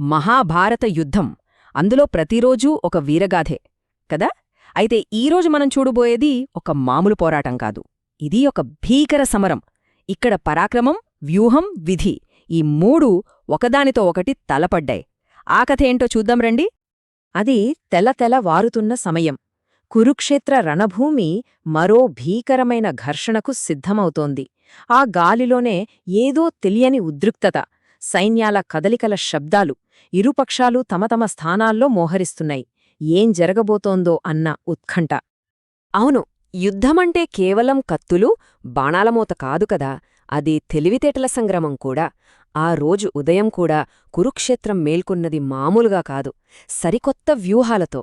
మహాభారత యుద్ధం. అందులో ప్రతిరోజూ ఒక వీరగాథే కదా? అయితే ఈరోజు మనం చూడబోయేది ఒక మామూలు పోరాటం కాదు. ఇది ఒక భీకర సమరం. ఇక్కడ పరాక్రమం వ్యూహం విధి ఈ మూడు ఒకదానితో ఒకటి తలపడ్డాయి. ఆ కథ ఏంటో చూద్దాం రండి. అది తెలతెల వారుతున్న సమయం. కురుక్షేత్ర రణభూమి మరో భీకరమైన ఘర్షణకు సిద్ధమవుతోంది. ఆ గాలిలోనే ఏదో తెలియని ఉద్రిక్తత సైన్యాల కదలికల శబ్దాలు ఇరుపక్షాలు తమ తమ స్థానాల్లో మోహరిస్తున్నాయి. ఏం జరగబోతోందో అన్న ఉత్కంఠ. అవును యుద్ధమంటే కేవలం కత్తులు బాణాలమోత కాదు కదా. అది తెలివితేటల సంగ్రమం కూడా. ఆ రోజు ఉదయం కూడా కురుక్షేత్రం మేల్కొన్నది మామూలుగా కాదు. సరికొత్త వ్యూహాలతో.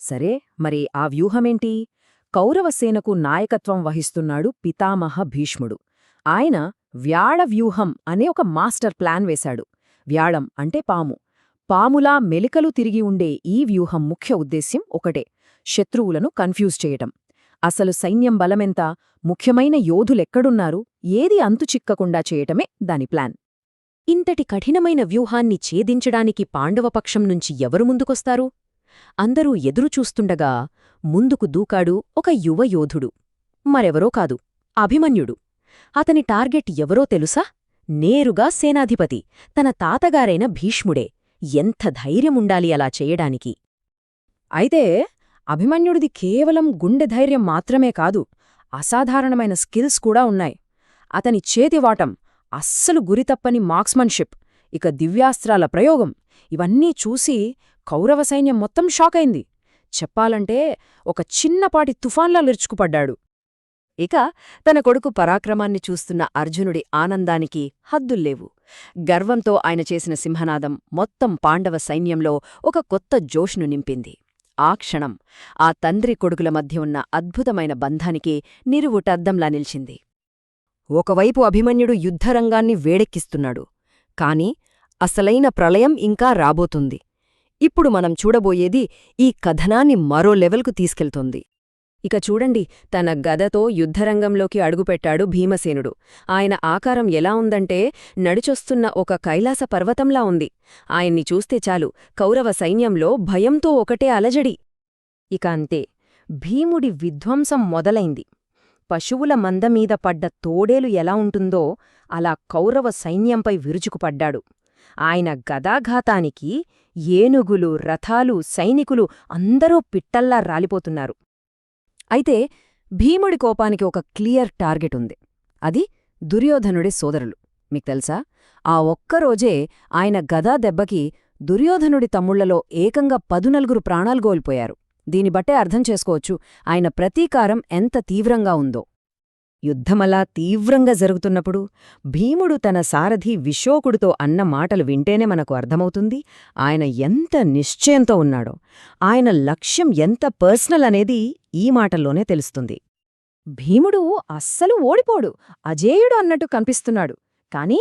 సరే మరి ఆ వ్యూహమేంటి? కౌరవసేనకు నాయకత్వం వహిస్తున్నాడు పితామహ భీష్ముడు. ఆయన వ్యాళ వ్యూహం అనే ఒక మాస్టర్ ప్లాన్ వేశాడు. వ్యాళం అంటే పాము. పాములా మెలికలు తిరిగి ఉండే ఈ వ్యూహం ముఖ్య ఉద్దేశ్యం ఒకటే శత్రువులను కన్ఫ్యూజ్ చేయటం. అసలు సైన్యం బలమెంత? ముఖ్యమైన యోధులెక్కడున్నారు? ఏది అంతు చిక్కకుండా చేయటమే దాని ప్లాన్. ఇంతటి కఠినమైన వ్యూహాన్ని ఛేదించడానికి పాండవపక్షం నుంచి ఎవరు ముందుకొస్తారు? అందరూ ఎదురుచూస్తుండగా ముందుకు దూకాడు ఒక యువ యోధుడు. మరెవరో కాదు అభిమన్యుడు. అతని టార్గెట్ ఎవరో తెలుసా? నేరుగా సేనాధిపతి. తన తాతగారైన భీష్ముడే. ఎంత ధైర్యముండాలి అలా చేయడానికి? అయితే అభిమన్యుడిది కేవలం గుండె ధైర్యం మాత్రమే కాదు అసాధారణమైన స్కిల్స్ కూడా ఉన్నాయి. అతని చేతివాటం అస్సలు గురితప్పని మార్క్స్మన్షిప్. ఇక దివ్యాస్త్రాల ప్రయోగం. ఇవన్నీ చూసి కౌరవ సైన్యం మొత్తం షాకైంది. చెప్పాలంటే ఒక చిన్నపాటి తుఫాన్లా లిర్చుకుపడ్డాడు. ఇక తన కొడుకు పరాక్రమాన్ని చూస్తున్న అర్జునుడి ఆనందానికి హద్దుల్లేవు. గర్వంతో ఆయన చేసిన సింహనాదం మొత్తం పాండవ సైన్యంలో ఒక కొత్త జోష్ను నింపింది. ఆ క్షణం ఆ తండ్రి కొడుకుల మధ్య ఉన్న అద్భుతమైన బంధానికి నిరువుటద్దంలా నిలిచింది. ఒకవైపు అభిమన్యుడు యుద్ధరంగాన్ని వేడెక్కిస్తున్నాడు. కాని అసలైన ప్రళయం ఇంకా రాబోతుంది. ఇప్పుడు మనం చూడబోయేది ఈ కథనాన్ని మరో లెవెల్కు తీసుకెళ్తోంది. ఇక చూడండి తన గదతో యుద్ధరంగంలోకి అడుగుపెట్టాడు భీమసేనుడు. ఆయన ఆకారం ఎలా ఉందంటే నడిచొస్తున్న ఒక కైలాస పర్వతంలా ఉంది. ఆయన్ని చూస్తే చాలు కౌరవ సైన్యంలో భయంతో ఒకటే అలజడి. ఇక అంతే భీముడి విధ్వంసం మొదలైంది. పశువుల మందమీద పడ్డ తోడేలు ఎలా ఉంటుందో అలా కౌరవ సైన్యంపై విరుచుకుపడ్డాడు. ఆయన గదాఘాతానికి ఏనుగులు రథాలు సైనికులు అందరూ పిట్టల్లా రాలిపోతున్నారు. అయితే భీముడి కోపానికి ఒక క్లియర్ టార్గెట్ ఉంది. అది దుర్యోధనుడి సోదరులు. మీకు తెలుసా? ఆ ఒక్కరోజే ఆయన గదా దెబ్బకి దుర్యోధనుడి తమ్ముళ్ళలో ఏకంగా పదునలుగురు ప్రాణాలు కోల్పోయారు దీని బట్టే అర్థం చేసుకోవచ్చు ఆయన ప్రతీకారం ఎంత తీవ్రంగా ఉందో. యుద్ధమలా తీవ్రంగా జరుగుతున్నప్పుడు భీముడు తన సారథి విశోకుడితో అన్న మాటలు వింటేనే మనకు అర్థమవుతుంది ఆయన ఎంత నిశ్చయంతో ఉన్నాడో. ఆయన లక్ష్యం ఎంత పర్సనల్ అనేది ఈ మాటల్లోనే తెలుస్తుంది. భీముడు అస్సలు ఓడిపోడు అజేయుడు అన్నట్టు కనిపిస్తున్నాడు. కాని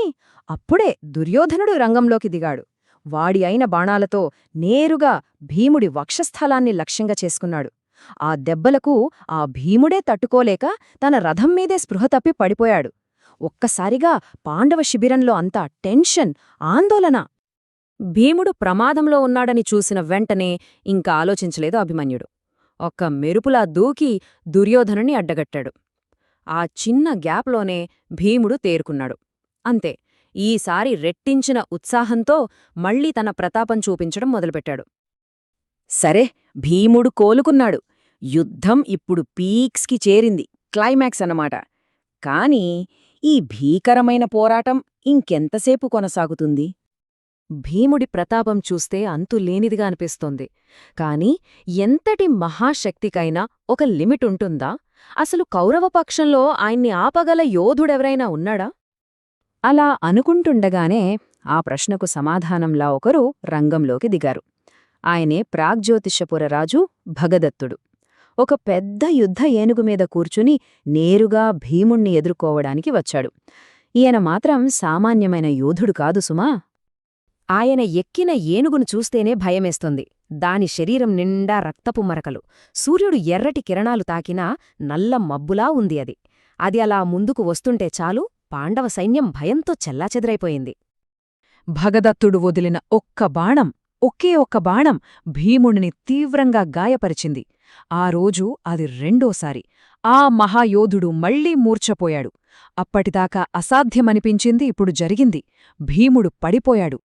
అప్పుడే దుర్యోధనుడు రంగంలోకి దిగాడు. వాడి అయిన బాణాలతో నేరుగా భీముడి వక్షస్థలాన్ని లక్ష్యంగా చేసుకున్నాడు. ఆ దెబ్బలకు ఆ భీముడే తట్టుకోలేక తన రథం మీదే స్పృహ తప్పి పడిపోయాడు. ఒక్కసారిగా పాండవ శిబిరంలో అంతా టెన్షన్ ఆందోళన. భీముడు ప్రమాదంలో ఉన్నాడని చూసిన వెంటనే ఇంకా ఆలోచించలేదు అభిమన్యుడు. ఒక్క మెరుపులా దూకి దుర్యోధనుని అడ్డగట్టాడు. ఆ చిన్న గ్యాప్లోనే భీముడు తేరుకున్నాడు. అంతే ఈసారి రెట్టించిన ఉత్సాహంతో మళ్ళీ తన ప్రతాపం చూపించడం మొదలుపెట్టాడు. సరే భీముడు కోలుకున్నాడు. యుద్ధం ఇప్పుడు పీక్స్కి చేరింది. క్లైమాక్స్ అన్నమాట. కాని ఈ భీకరమైన పోరాటం ఇంకెంతసేపు కొనసాగుతుంది? భీముడి ప్రతాపం చూస్తే అంతులేనిదిగా అనిపిస్తోంది. కాని ఎంతటి మహాశక్తికైనా ఒక లిమిట్ ఉంటుందా? అసలు కౌరవపక్షంలో ఆయన్ని ఆపగల యోధుడెవరైనా ఉన్నాడా? అలా అనుకుంటుండగానే ఆ ప్రశ్నకు సమాధానంలా ఒకరు రంగంలోకి దిగారు. ఆయనే ప్రాగ్జ్యోతిషపుర రాజు భగదత్తుడు. ఒక పెద్ద యుద్ధ ఏనుగు మీద కూర్చుని నేరుగా భీముణ్ణి ఎదుర్కోవడానికి వచ్చాడు. ఈయన మాత్రం సామాన్యమైన యోధుడు కాదు సుమా. ఆయన ఎక్కిన ఏనుగును చూస్తేనే భయమేస్తుంది. దాని శరీరం నిండా రక్తపు మరకలు. సూర్యుడు ఎర్రటి కిరణాలు తాకినా నల్ల మబ్బులా ఉంది అది. అది అలా ముందుకు వస్తుంటే చాలు పాండవ సైన్యం భయంతో చెల్లాచెదరైపోయింది. భగదత్తుడు వదిలిన ఒక్క బాణం ఒకే ఒక్క బాణం భీముడిని తీవ్రంగా గాయపరిచింది. ఆ రోజు అది రెండోసారి. ఆ మహాయోధుడు మళ్ళీ మూర్ఛపోయాడు. అప్పటిదాకా అసాధ్యమనిపించింది ఇప్పుడు జరిగింది. భీముడు పడిపోయాడు.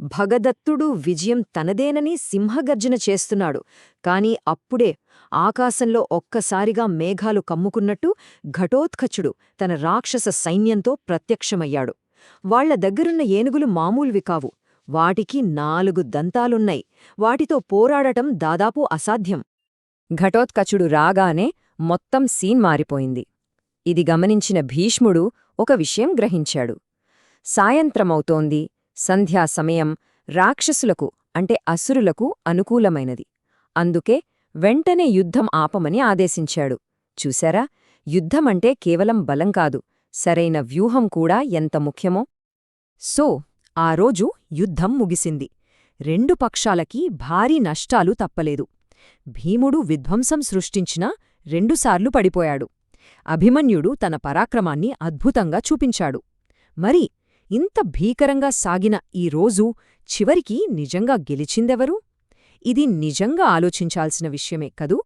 భగదత్తుడు విజయం తనదేనని సింహగర్జన చేస్తున్నాడు. కాని అప్పుడే ఆకాశంలో ఒక్కసారిగా మేఘాలు కమ్ముకున్నట్టు ఘటోత్కచుడు తన రాక్షస సైన్యంతో ప్రత్యక్షమయ్యాడు. వాళ్ళ దగ్గరున్న ఏనుగులు మామూలువి కావు. వాటికి నాలుగు దంతాలున్నాయి. వాటితో పోరాడటం దాదాపు అసాధ్యం. ఘటోత్కచుడు రాగానే మొత్తం సీన్ మారిపోయింది. ఇది గమనించిన భీష్ముడు ఒక విషయం గ్రహించాడు. సాయంత్రమవుతోంది. సంధ్యా సమయం రాక్షసులకు అంటే అసురులకు అనుకూలమైనది. అందుకే వెంటనే యుద్ధం ఆపమని ఆదేశించాడు. చూశారా? యుద్ధమంటే కేవలం బలం కాదు సరైన వ్యూహం కూడా ఎంత ముఖ్యమో? సో ఆ రోజు యుద్ధం ముగిసింది. రెండు పక్షాలకి భారీ నష్టాలు తప్పలేదు. భీముడు విధ్వంసం సృష్టించినా రెండుసార్లు పడిపోయాడు. అభిమన్యుడు తన పరాక్రమాన్ని అద్భుతంగా చూపించాడు. మరి ఇంత భీకరంగా సాగిన ఈ రోజు చివరికి నిజంగా గెలిచిందెవరు? ఇది నిజంగా ఆలోచించాల్సిన విషయమే కదూ?